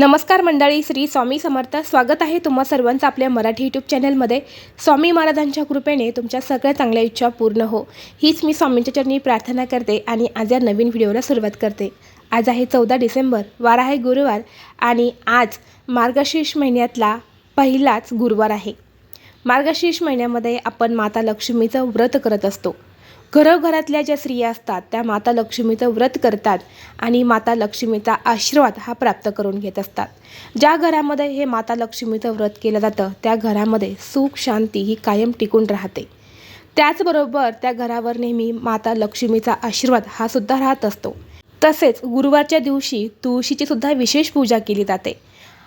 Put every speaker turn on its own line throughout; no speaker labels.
नमस्कार मंडळी श्री स्वामी समर्थ. स्वागत आहे तुम्हा सर्वांचं आपल्या मराठी यूट्यूब चॅनलमध्ये स्वामी महाराजांच्या कृपेने तुमच्या सगळ्या चांगल्या इच्छा पूर्ण हो. हीच मी स्वामींच्या चरणी प्रार्थना करते आणि आज या नवीन व्हिडिओला सुरुवात करते. आज आहे चौदा डिसेंबर वार आहे गुरुवार आणि आज मार्गशीर्ष महिन्यातला पहिलाच गुरुवार आहे. मार्गशीर्ष महिन्यामध्ये आपण माता लक्ष्मीचं व्रत करत असतो. घरोघरातल्या ज्या स्त्रिया असतात त्या माता लक्ष्मीचं व्रत करतात आणि माता लक्ष्मीचा आशीर्वाद हा प्राप्त करून घेत असतात. ज्या घरामध्ये हे माता लक्ष्मीचं व्रत केलं जातं त्या घरामध्ये सुख शांती ही कायम टिकून राहते. त्याचबरोबर त्या घरावर नेहमी माता लक्ष्मीचा आशीर्वाद हा सुद्धा राहत असतो. तसेच गुरुवारच्या दिवशी तुळशीची सुद्धा विशेष पूजा केली जाते.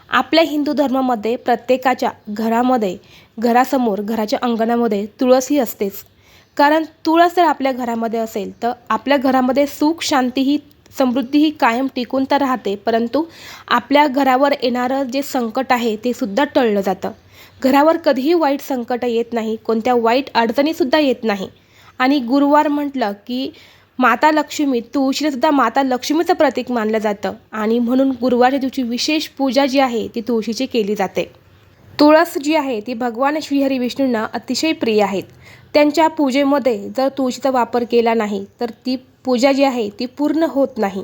आपल्या हिंदू धर्मामध्ये प्रत्येकाच्या घरामध्ये घरासमोर घराच्या अंगणामध्ये तुळस ही असतेच. कारण तुळस जर आपल्या घरामध्ये असेल तर आपल्या घरामध्ये सुख शांती ही समृद्धी ही कायम टिकून तर राहते. परंतु आपल्या घरावर येणारं जे संकट आहे ते सुद्धा टळलं जातं. घरावर कधीही वाईट संकट येत नाही कोणत्या वाईट अडचणीसुद्धा येत नाही. आणि गुरुवार म्हटलं की माता लक्ष्मी तुळशीलासुद्धा माता लक्ष्मीचं प्रतीक मानलं जातं. आणि म्हणून गुरुवारच्या दिवशी विशेष पूजा जी आहे ती तुळशीची केली जाते. तुळस जी आहे ती भगवान श्रीहरी विष्णूंना अतिशय प्रिय आहेत. त्यांच्या पूजेमध्ये जर तुळशीचा वापर केला नाही तर ती पूजा जी आहे ती पूर्ण होत नाही.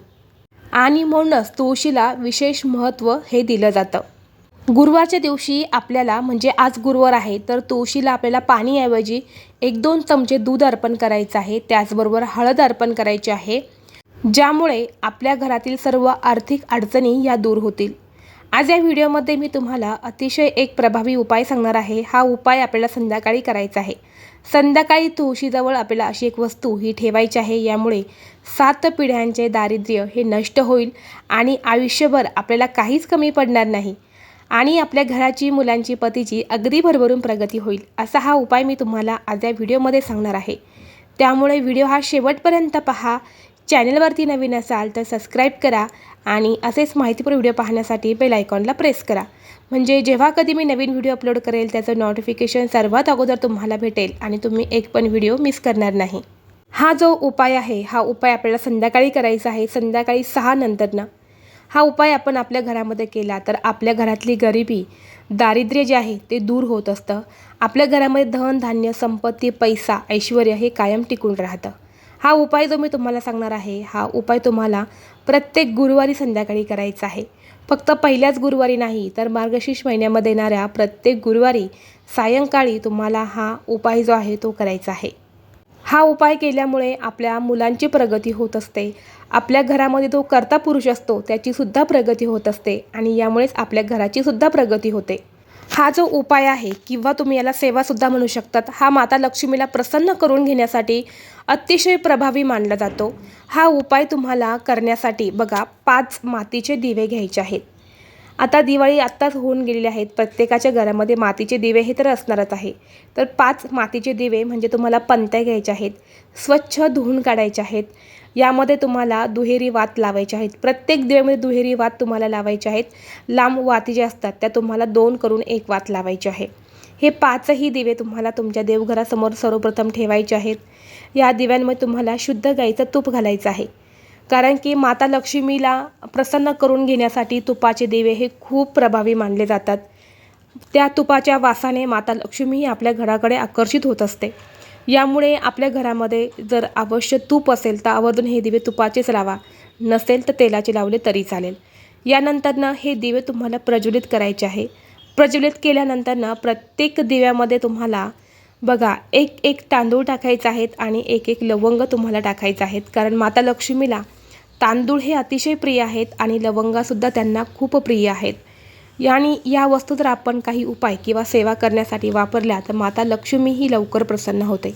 आणि म्हणूनच तुळशीला विशेष महत्त्व हे दिलं जातं. गुरुवारच्या दिवशी आपल्याला म्हणजे आज गुरुवार आहे तर तुळशीला आपल्याला पाणीऐवजी एक दोन चमचे दूध अर्पण करायचं आहे. त्याचबरोबर हळद अर्पण करायची आहे ज्यामुळे आपल्या घरातील सर्व आर्थिक अडचणी या दूर होतील. आज या व्हिडिओमध्ये मी तुम्हाला अतिशय एक प्रभावी उपाय सांगणार आहे. हा उपाय आपल्याला संध्याकाळी करायचा आहे. संध्याकाळी तुळशीजवळ आपल्याला अशी एक वस्तू ही ठेवायची आहे. यामुळे सात पिढ्यांचे दारिद्र्य हे नष्ट होईल आणि आयुष्यभर आपल्याला काहीच कमी पडणार नाही आणि आपल्या घराची मुलांची पतीची अगदी भरभरून प्रगती होईल असा हा उपाय मी तुम्हाला आज या व्हिडिओमध्ये सांगणार आहे. त्यामुळे व्हिडिओ हा शेवटपर्यंत पहा. चॅनलवरती नवीन असाल तर सबस्क्राईब करा आणि असेच माहितीपूर्ण व्हिडिओ पाहण्यासाठी बेल आयकॉनला प्रेस करा. म्हणजे जेव्हा कधी मी नवीन व्हिडिओ अपलोड करेल त्याचं नोटिफिकेशन सर्वात अगोदर तुम्हाला भेटेल आणि तुम्ही एक पण व्हिडिओ मिस करणार नाही. हा जो उपाय आहे हा उपाय आपल्याला संध्याकाळी करायचा आहे संध्याकाळी सहा नंतरनं हा उपाय आपण आपल्या घरामध्ये केला तर आपल्या घरातली गरिबी दारिद्र्य जे आहे ते दूर होत असतं. आपल्या घरामध्ये धन धान्य संपत्ती पैसा ऐश्वर हे कायम टिकून राहतं. हा उपाय जो मी तुम्हाला सांगणार आहे हा उपाय तुम्हाला प्रत्येक गुरुवारी संध्याकाळी करायचा आहे. फक्त पहिल्याच गुरुवारी नाही तर मार्गशीर्ष महिन्यामध्ये येणाऱ्या प्रत्येक गुरुवारी सायंकाळी तुम्हाला हा उपाय जो आहे तो करायचा आहे. हा उपाय केल्यामुळे आपल्या मुलांची प्रगती होत असते. आपल्या घरामध्ये जो कर्ता पुरुष असतो त्याचीसुद्धा प्रगती होत असते आणि यामुळेच आपल्या घराचीसुद्धा प्रगती होते. हा जो उपाय आहे किंवा तुम्ही याला सेवासुद्धा म्हणू शकतात हा माता लक्ष्मीला प्रसन्न करून घेण्यासाठी अतिशय प्रभावी मानला जातो. हा उपाय तुम्हाला करण्यासाठी बघा पाच मातीचे दिवे घ्यायचे आहेत. आता दिवाळी आत्ताच होऊन गेलेली आहेत प्रत्येकाच्या घरामध्ये मातीचे दिवे हे तर असणारच आहे. तर पाच मातीचे दिवे म्हणजे तुम्हाला पंत्या घ्यायच्या आहेत स्वच्छ धुवून काढायचे आहेत. यामध्ये तुम्हाला दुहेरी वात लावायचे आहेत. प्रत्येक दिव्यामध्ये दुहेरी वात तुम्हाला लावायचे आहेत. लांब वाती ज्या असतात त्या तुम्हाला दोन करून एक वात लावायची आहे. हे पाचही दिवे तुम्हाला तुमच्या देवघरासमोर सर्वप्रथम ठेवायचे आहेत. या दिव्यांमध्ये तुम्हाला शुद्ध गाईचं तूप घालायचं आहे. कारण की माता लक्ष्मीला प्रसन्न करून घेण्यासाठी तुपाचे दिवे हे खूप प्रभावी मानले जातात. त्या तुपाच्या वासाने माता लक्ष्मी ही आपल्या घराकडे आकर्षित होत असते. यामुळे आपल्या घरामध्ये जर अवश्य तूप असेल तर आवर्जून हे दिवे तुपाचेच लावा. नसेल तर तेलाचे लावले तरी चालेल. यानंतरनं हे दिवे तुम्हाला प्रज्वलित करायचे आहे. प्रज्वलित केल्यानंतरनं प्रत्येक दिव्यामध्ये तुम्हाला बघा एक एक तांदूळ टाकायचे आहेत आणि एक एक लवंग तुम्हाला टाकायचं आहेत. कारण माता लक्ष्मीला तांदूळ हे अतिशय प्रिय आहेत आणि लवंगासुद्धा त्यांना खूप प्रिय आहेत. आणि या वस्तू जर आपण काही उपाय किंवा सेवा करण्यासाठी वापरल्या तर माता लक्ष्मी ही लवकर प्रसन्न होते.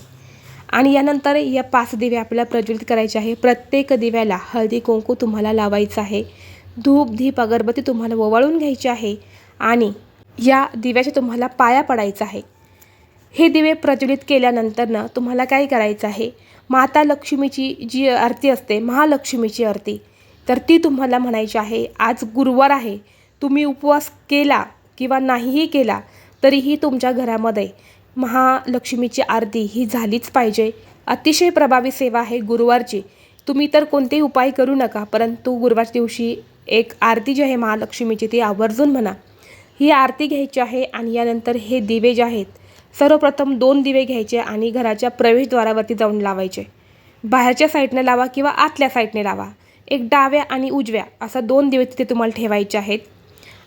आणि यानंतर या पाच दिवे आपल्याला प्रज्वलित करायचे आहे. प्रत्येक दिव्याला हळदी कुंकू तुम्हाला लावायचं आहे. धूप धीप अगरबत्ती तुम्हाला ओवाळून घ्यायची आहे. आणि या दिव्याच्या तुम्हाला पाया पडायचा आहे. हे दिवे प्रज्वलित केल्यानंतरनं तुम्हाला काय करायचं आहे? माता लक्ष्मीची जी आरती असते महालक्ष्मीची आरती तर ती तुम्हाला म्हणायची आहे आज गुरुवार आहे. तुम्ही उपवास केला किंवा नाहीही केला तरीही तुमच्या घरामध्ये महालक्ष्मीची आरती ही झालीच पाहिजे. अतिशय प्रभावी सेवा आहे गुरुवारची. तुम्ही तर कोणतेही उपाय करू नका परंतु गुरुवार दिवशी एक आरती जी आहे महालक्ष्मीची ती आवर्जून म्हणा. ही आरती घ्यायची आहे आणि यानंतर हे दिवे जे आहेत सर्वप्रथम दोन दिवे घ्यायचे आणि घराच्या प्रवेशद्वारावरती जाऊन लावायचे. बाहेरच्या साईडने लावा किंवा आतल्या साईडने लावा. एक डाव्या आणि उजव्या असा दोन दिवे तिथे तुम्हाला ठेवायचे आहेत.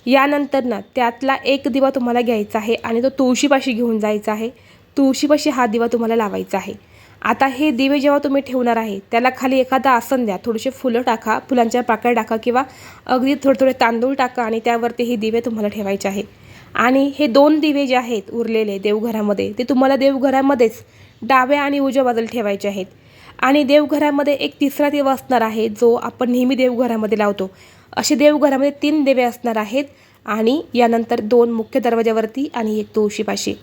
यानंतर ना त्यातला एक दिवा तुम्हाला घ्यायचा आहे आणि तो तुळशीपाशी घेऊन जायचा आहे. तुळशीपाशी हा दिवा तुम्हाला लावायचा आहे. आता हे दिवे जेव्हा तुम्ही ठेवणार आहे त्याला खाली एखादा आसन द्या. थोडेसे फुलं टाका फुलांच्या पाकळ्या टाका किंवा अगदी थोडे थोडे तांदूळ टाका आणि त्यावरती हे दिवे तुम्हाला ठेवायचे आहे. आणि हे दोन दिवे जे आहेत उरलेले देवघरामध्ये ते तुम्हाला देवघरामध्येच डाव्या आणि उजव्या बाजूला ठेवायचे आहेत. आणि देवघरामध्ये एक तिसरा दिवा असणार आहे जो आपण नेहमी देवघरामध्ये लावतो. असे देवघरामध्ये तीन देवे असणार आहेत आणि यानंतर दोन मुख्य दरवाजावरती आणि एक तुळशीपाशी.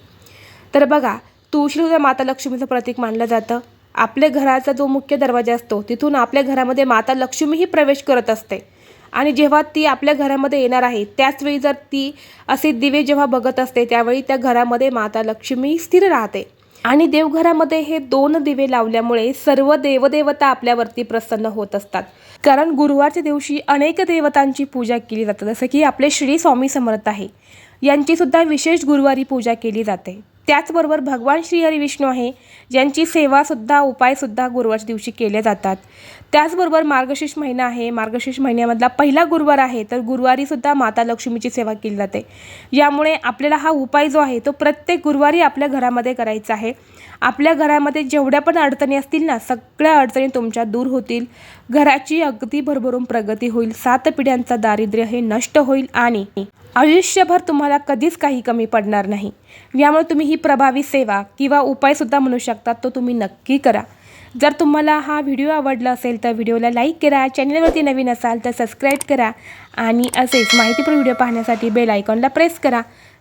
तर बघा तुळशीला माता लक्ष्मीचं प्रतीक मानलं जातं. आपल्या घराचा जो मुख्य दरवाजा असतो तिथून आपल्या घरामध्ये माता लक्ष्मीही प्रवेश करत असते. आणि जेव्हा ती आपल्या घरामध्ये येणार आहे त्याचवेळी जर ती असे दिवे जेव्हा बघत असते त्यावेळी त्या घरामध्ये माता लक्ष्मी स्थिर राहते. आणि देवघरामध्ये हे दोन दिवे लावल्यामुळे सर्व देवदेवता आपल्यावरती प्रसन्न होत असतात. कारण गुरुवारच्या दिवशी अनेक देवतांची पूजा केली जाते जसं की आपले श्री स्वामी समर्थ आहे. यांची सुद्धा विशेष गुरुवारी पूजा केली जाते. त्याचबरोबर भगवान श्रीहरी विष्णू आहे ज्यांची सेवासुद्धा उपायसुद्धा गुरुवारच्या दिवशी केले जातात. त्याचबरोबर मार्गशीर्ष महिना आहे. मार्गशीर्ष महिन्यामधला पहिला गुरुवार आहे तर गुरुवारीसुद्धा माता लक्ष्मीची सेवा केली जाते. यामुळे आपल्याला हा उपाय जो आहे तो प्रत्येक गुरुवारी आपल्या घरामध्ये करायचा आहे. आपल्या घरामध्ये जेवढ्या पण अडचणी असतील ना सगळ्या अडचणी तुमच्या दूर होतील. घराची अगदी भरभरून प्रगती होईल. सात पिढ्यांचा दारिद्र्य हे नष्ट होईल आणि आयुष्यभर तुम्हाला कधीच काही कमी पडणार नाही. यामुळे तुम्ही ही प्रभावी सेवा किंवा उपायसुद्धा म्हणू शकता तो तुम्ही नक्की करा. जर तुम्हाला हा व्हिडिओ आवडला असेल तर व्हिडिओला लाईक करा चॅनलवरती नवीन असाल तर सबस्क्राईब करा आणि असेच माहितीपूर्ण व्हिडिओ पाहण्यासाठी बेल आयकॉनला प्रेस करा.